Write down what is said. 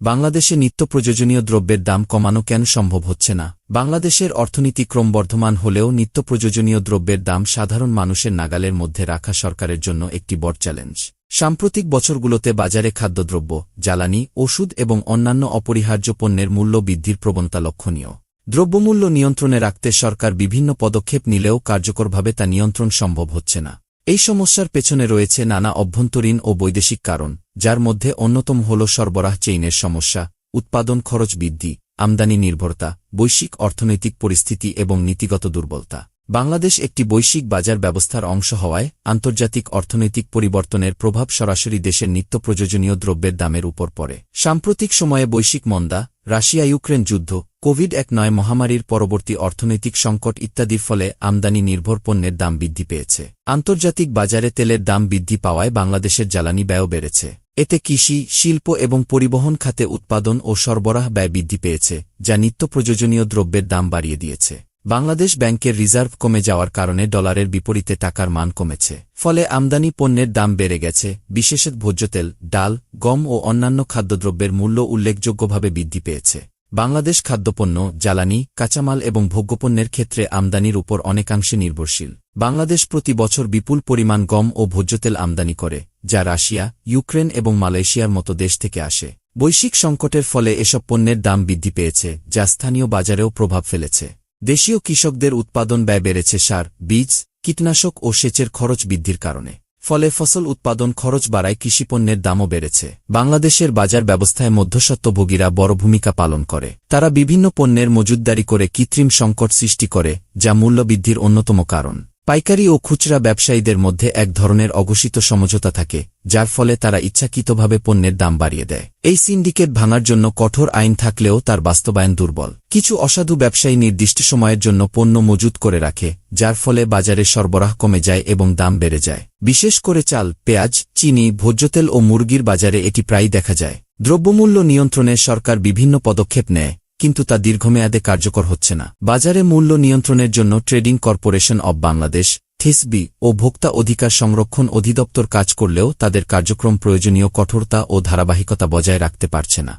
বাংলাদেশে নিত্য প্রয়োজনীয় দ্রব্যের দাম কমানো কেন সম্ভব হচ্ছে না? বাংলাদেশের অর্থনীতি ক্রমবর্ধমান হলেও নিত্য প্রয়োজনীয় দ্রব্যের দাম সাধারণ মানুষের নাগালের মধ্যে রাখা সরকারের জন্য একটি বড় চ্যালেঞ্জ। সাম্প্রতিক বছরগুলোতে বাজারে খাদ্যদ্রব্য, জ্বালানি, ওষুধ এবং অন্যান্য অপরিহার্য পণ্যের মূল্য বৃদ্ধির প্রবণতা লক্ষণীয়। দ্রব্যমূল্য নিয়ন্ত্রণে রাখতে সরকার বিভিন্ন পদক্ষেপ নিলেও কার্যকরভাবে তা নিয়ন্ত্রণ সম্ভব হচ্ছে না। এই সমস্যার পেছনে রয়েছে নানা অভ্যন্তরীণ ও বৈদেশিক কারণ। যার মধ্যে অন্যতম হল সরবরাহ চেইনের সমস্যা, উৎপাদন খরচ বৃদ্ধি, আমদানি নির্ভরতা, বৈশ্বিক অর্থনৈতিক পরিস্থিতি এবং নীতিগত দুর্বলতা। বাংলাদেশ একটি বৈশ্বিক বাজার ব্যবস্থার অংশ হওয়ায় আন্তর্জাতিক অর্থনৈতিক পরিবর্তনের প্রভাব সরাসরি দেশের নিত্য প্রয়োজনীয় দ্রব্যের দামের উপর পড়ে। সাম্প্রতিক সময়ে বৈশ্বিক মন্দা রাশিয়া ইউক্রেন যুদ্ধ কোভিড এক নয় মহামারীর পরবর্তী অর্থনৈতিক সংকট ইত্যাদির ফলে আমদানি নির্ভর পণ্যের দাম বৃদ্ধি পেয়েছে। আন্তর্জাতিক বাজারে তেলের দাম বৃদ্ধি পাওয়ায় বাংলাদেশের জ্বালানি ব্যয় বেড়েছে। এতে কৃষি, শিল্প এবং পরিবহন খাতে উৎপাদন ও সরবরাহ ব্যয় বৃদ্ধি পেয়েছে, যা নিত্য প্রয়োজনীয় দ্রব্যের দাম বাড়িয়ে দিয়েছে। বাংলাদেশ ব্যাংকের রিজার্ভ কমে যাওয়ার কারণে ডলারের বিপরীতে টাকার মান কমেছে, ফলে আমদানি পণ্যের দাম বেড়ে গেছে, বিশেষত ভোজ্যতেল, ডাল, গম ও অন্যান্য খাদ্যদ্রব্যের মূল্য উল্লেখযোগ্যভাবে বৃদ্ধি পেয়েছে। বাংলাদেশ খাদ্যপণ্য, জ্বালানি, কাঁচামাল এবং ভোগ্যপণ্যের ক্ষেত্রে আমদানির উপর অনেকাংশে নির্ভরশীল। বাংলাদেশ প্রতি বছর বিপুল পরিমাণ গম ও ভোজ্যতেল আমদানি করে, যা রাশিয়া, ইউক্রেন এবং মালয়েশিয়ার মতো দেশ থেকে আসে। বৈশ্বিক সংকটের ফলে এসব পণ্যের দাম বৃদ্ধি পেয়েছে, যা স্থানীয় বাজারেও প্রভাব ফেলেছে। দেশীয় কৃষকদের উৎপাদন ব্যয় বেড়েছে সার, বীজ, কীটনাশক ও সেচের খরচ বৃদ্ধির কারণে। ফলে ফসল উৎপাদন খরচ বাড়ায় কৃষিপণ্যের দামও বেড়েছে। বাংলাদেশের বাজার ব্যবস্থায় মধ্যস্বত্বভোগীরা বড় ভূমিকা পালন করে। তারা বিভিন্ন পণ্যের মজুতদারি করে কৃত্রিম সংকট সৃষ্টি করে, যা মূল্যবৃদ্ধির অন্যতম কারণ। পাইকারি ও খুচরা ব্যবসায়ীদের মধ্যে এক ধরনের অঘোষিত সমঝোতা থাকে, যার ফলে তারা ইচ্ছাকৃতভাবে পণ্যের দাম বাড়িয়ে দেয়। এই সিন্ডিকেট ভাঙার জন্য কঠোর আইন থাকলেও তার বাস্তবায়ন দুর্বল। কিছু অসাধু ব্যবসায়ী নির্দিষ্ট সময়ের জন্য পণ্য মজুত করে রাখে, যার ফলে বাজারে সরবরাহ কমে যায় এবং দাম বেড়ে যায়। বিশেষ করে চাল, পেঁয়াজ, চিনি, ভোজ্যতেল ও মুরগির বাজারে এটি প্রায়ই দেখা যায়। দ্রব্যমূল্য নিয়ন্ত্রণে সরকার বিভিন্ন পদক্ষেপ নেয়। কিন্তু তা দীর্ঘমেয়াদে কার্যকর হচ্ছে না। বাজারে মূল্য নিয়ন্ত্রণের জন্য trading corporation of Bangladesh, TCB, ও ভোক্তা অধিকার সংরক্ষণ অধিদপ্তর কাজ করলেও তাদের কার্যক্রম প্রয়োজনীয় কঠোরতা ও ধারাবাহিকতা বজায় রাখতে পারছে না।